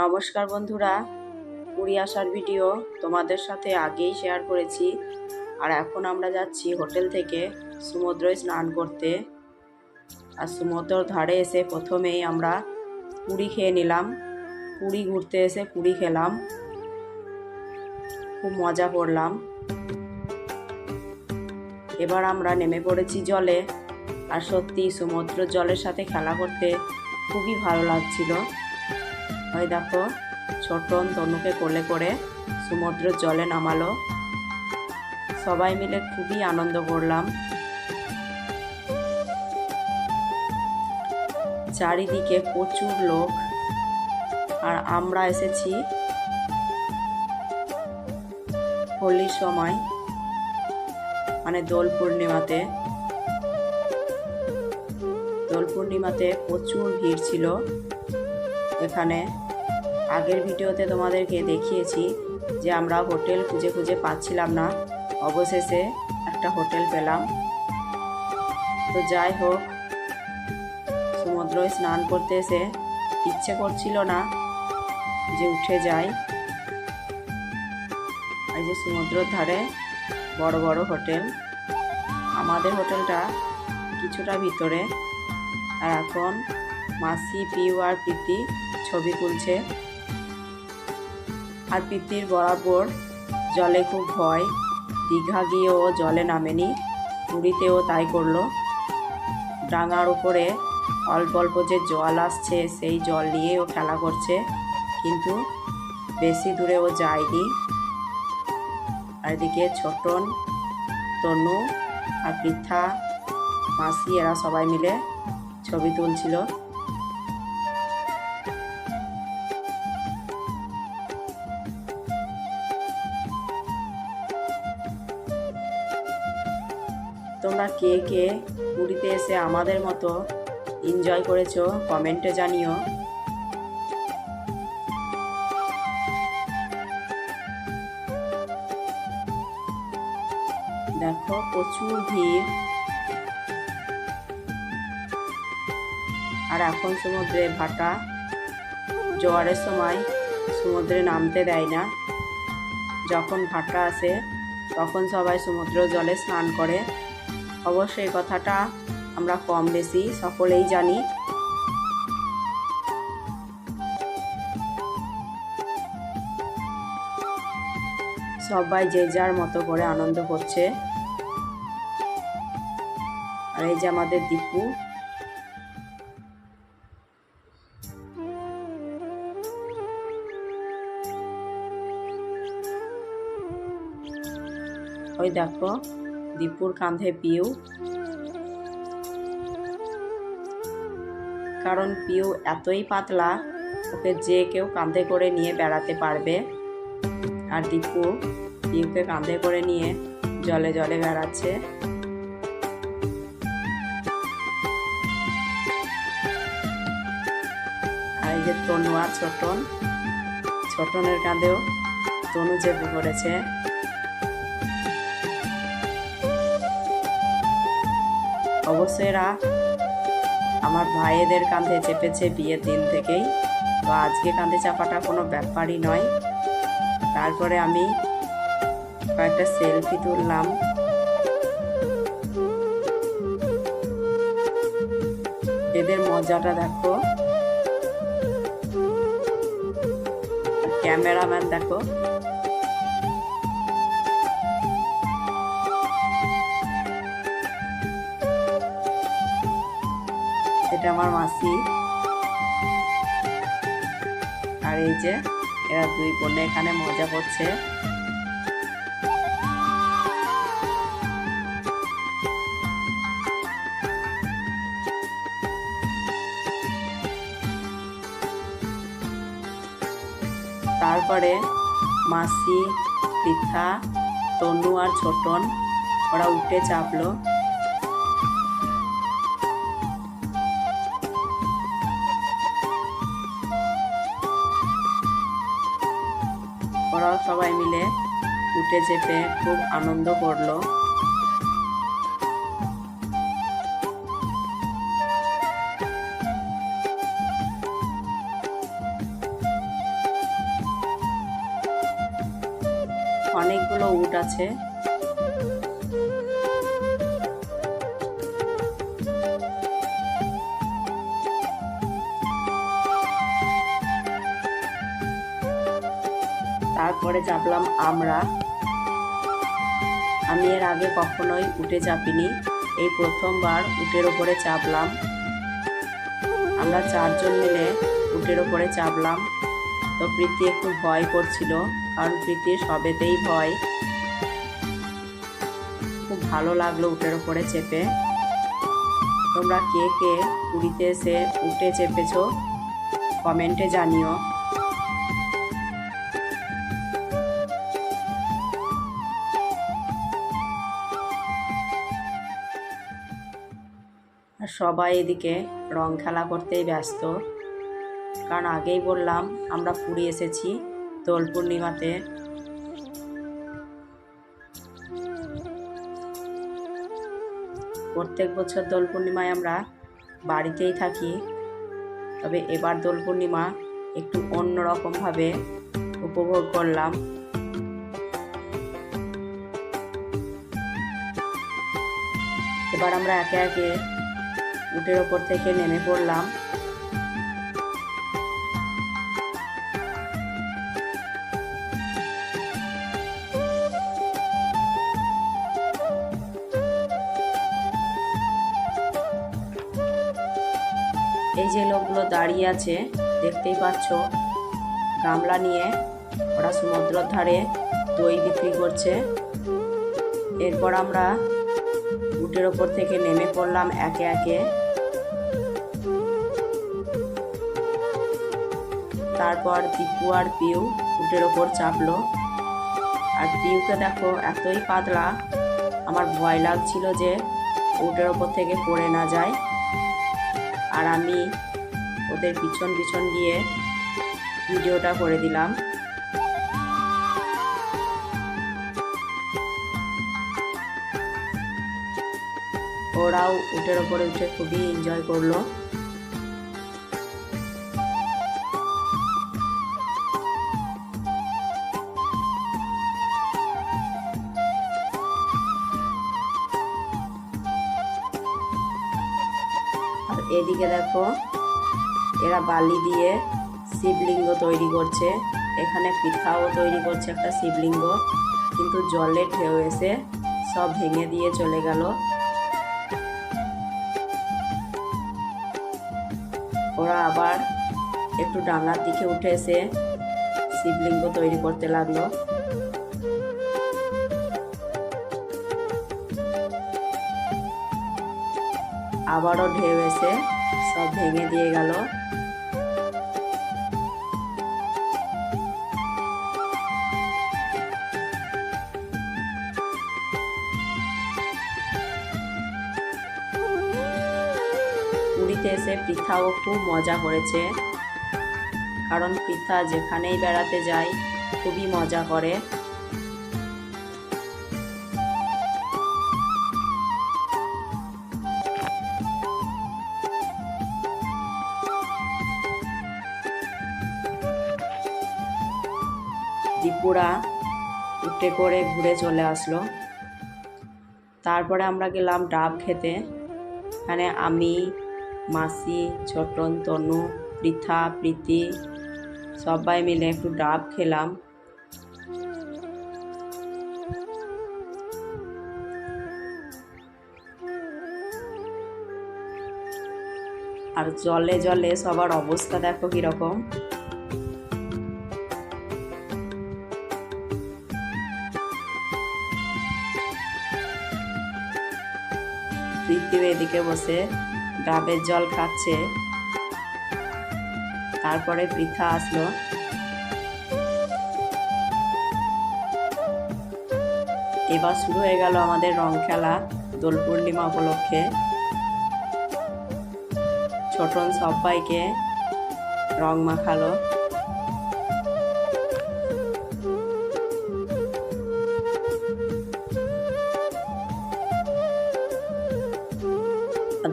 নমস্কার বন্ধুরা। পুরী আসার ভিডিও তোমাদের সাথে আগেই শেয়ার করেছি। আর এখন আমরা যাচ্ছি হোটেল থেকে সমুদ্রে স্নান করতে। আর সমুদ্রর ধারে এসে প্রথমেই আমরা পুরি খেয়ে নিলাম। পুরী ঘুরতে এসে পুরি খেলাম। খুব মজা করলাম। এবার আমরা নেমে পড়েছি জলে। আর সত্যি সমুদ্র জলের সাথে খেলা করতে খুবই ভালো লাগছিল। ওই দেখো ছোটন তনুকে কোলে করে সমুদ্রের জলে নামালো। সবাই মিলে খুবই আনন্দ করলাম। চারিদিকে প্রচুর লোক, আর আমরা এসেছি হোলির সময় মানে দোল পূর্ণিমাতে। দোল পূর্ণিমাতে প্রচুর ভিড় ছিল। এখানে। আগের ভিডিওতে তোমাদেরকে দেখিয়েছি যে আমরা হোটেল খুঁজে খুঁজে পাচ্ছিলাম না। অবশেষে একটা হোটেল পেলাম। তো যাই হোক সমুদ্রে স্নান করতে এসে ইচ্ছে করছিল না যে উঠে যাই। এই যে সমুদ্রের ধারে বড় বড় হোটেল। আমাদের হোটেলটা কিছুটা ভিতরে। আর এখন মাসি পিউ আর প্রীতি ছবি তুলছে। আর প্রীতির বরাবর জলে খুব ভয়, দীঘা গিয়েও জলে নামেনি, পুরীতেও তাই করল। ডাঙার উপরে অল্প অল্প যে জল আসছে, সেই জল নিয়ে ও খেলা করছে, কিন্তু বেশি দূরে ও যায়নি। আর এদিকে ছোটন, তনু আর পৃথা, মাসি এরা সবাই মিলে ছবি তুলছিল। কে কে পুরীতে এসে আমাদের মতো এনজয় করেছ কমেন্টে জানিও। দেখো, প্রচুর ভিড়। আর এখন সমুদ্রে ভাটা। জোয়ারের সময় সমুদ্রে নামতে দেয় না। যখন ভাটা আসে, তখন সবাই সমুদ্র জলে স্নান করে। অবশ্যই কথাটা আমরা কম বেশি সকলেই জানি। সবাই যে যার মতো করে আনন্দ করছে। আর এই যে আমাদের দীপু। ওই দেখো। দীপুর কাঁধে পিউ। কারণ পিউ এতই পাতলা, ওকে যে কেউ কাঁধে করে নিয়ে বেড়াতে পারবে। আর দীপু পিউকে কাঁধে করে নিয়ে জলে জলে বেড়াচ্ছে। আর এই যে তনু আর ছোটন, ছোটনের কাঁধেও তনু চেপে পড়েছে অবশ্যই এরা আমার ভাইয়েদের কাঁধে চেপেছে বিয়ের দিন থেকেই তো আজকে কাঁধে চাপাটা কোনো ব্যাপারই নয়। তারপরে আমি কয়েকটা সেলফি তুললাম। এদের মজাটা দেখো। ক্যামেরাম্যান দেখো। এটা আমার মাসি। আর এই যে, এরা দুই বোনে এখানে মজা করছে। তারপরে মাসি, পৃথা, তনু আর ছোটন, ওরা উঠে চাপলো। ওরাও সবাই মিলে উঠে চেপে খুব আনন্দ করল। অনেকগুলো উট আছে। তারপরে চাপলাম আমরা। আমি এর আগে কখনোই উঠে চাপিনি। এই প্রথমবার উটের ওপরে চাপলাম। আমরা চারজন মিলে উটের ওপরে চাপলাম। তো প্রীতি একটু ভয় করছিল, কারণ প্রীতির সবেতেই ভয়। খুব ভালো লাগল উটের ওপরে চেপে। তোমরা কে কে পুরীতে এসে উঠে চেপেছো, কমেন্টে জানিও। সবাই এদিকে রং খেলা করতেই ব্যস্ত। কারণ আগেই বললাম, আমরা পুরী এসেছি দোল পূর্ণিমাতে। প্রত্যেক বছর দোল পূর্ণিমায় আমরা বাড়িতেই থাকি। তবে এবার দোল পূর্ণিমা একটু অন্যরকমভাবে উপভোগ করলাম। এবার আমরা একে একে উটের ওপর থেকে নেমে পড়লাম। এই যে লোকগুলো দাঁড়িয়ে আছে, দেখতেই পাচ্ছ, গামলা নিয়ে ওরা সমুদ্রের ধারে দই বিক্রি করছে। এরপর আমরা উটের ওপর থেকে নেমে পড়লাম একে একে। তারপর দীপু আর পিউ উটের ওপর চাপলো। আর পিউকে দেখো, এতই পাতলা। আমার ভয় লাগছিল যে উটের ওপর থেকে পড়ে না যায়। আর আমি ওদের পিছন পিছন গিয়ে ভিডিওটা করে দিলাম। ওরাও উটের ওপরে উঠে খুবই এনজয় করল। এদিকে দেখো, এরা বালি দিয়ে শিবলিঙ্গ তৈরি করছে। এখানে পিঠাও তৈরি করছে একটা শিবলিঙ্গ, কিন্তু জলে ঢেউ এসে সব ভেঙে দিয়ে চলে গেল। ওরা আবার একটু ডাঙার দিকে উঠে এসে শিবলিঙ্গ তৈরি করতে লাগল। আবারও ঢেউ এসে সব ভেঙে দিয়ে গেল। পুরীতে এসে পৃথাও খুব মজা করেছে। কারণ পৃথা যেখানেই বেড়াতে যায়, খুবই মজা করে। দীপুরা উঠে করে ঘুরে চলে আসলো। তারপরে আমরা গেলাম ডাব খেতে। এখানে আমি, মাসি, ছোটন, তনু, পৃথা, প্রীতি সবাই মিলে একটু ডাব খেলাম। আর জলে জলে সবার অবস্থা দেখো কীরকম। পৃথিবী এদিকে বসে ডাবের জল খাচ্ছে। তারপরে পৃথা আসলো। এবার শুরু হয়ে গেল আমাদের রং খেলা দোল পূর্ণিমা উপলক্ষে। ছোটন সবাইকে রং মাখালো।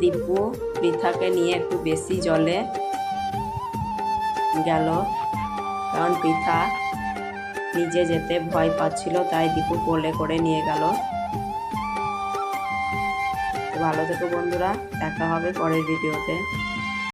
দীপু পৃথাকে নিয়ে একটু বেশি জলে গেল। কারণ পৃথা নিজে যেতে ভয় পাচ্ছিল, তাই দীপু কোলে করে নিয়ে গেল। ভালো থেকো বন্ধুরা, দেখা হবে পরের ভিডিওতে।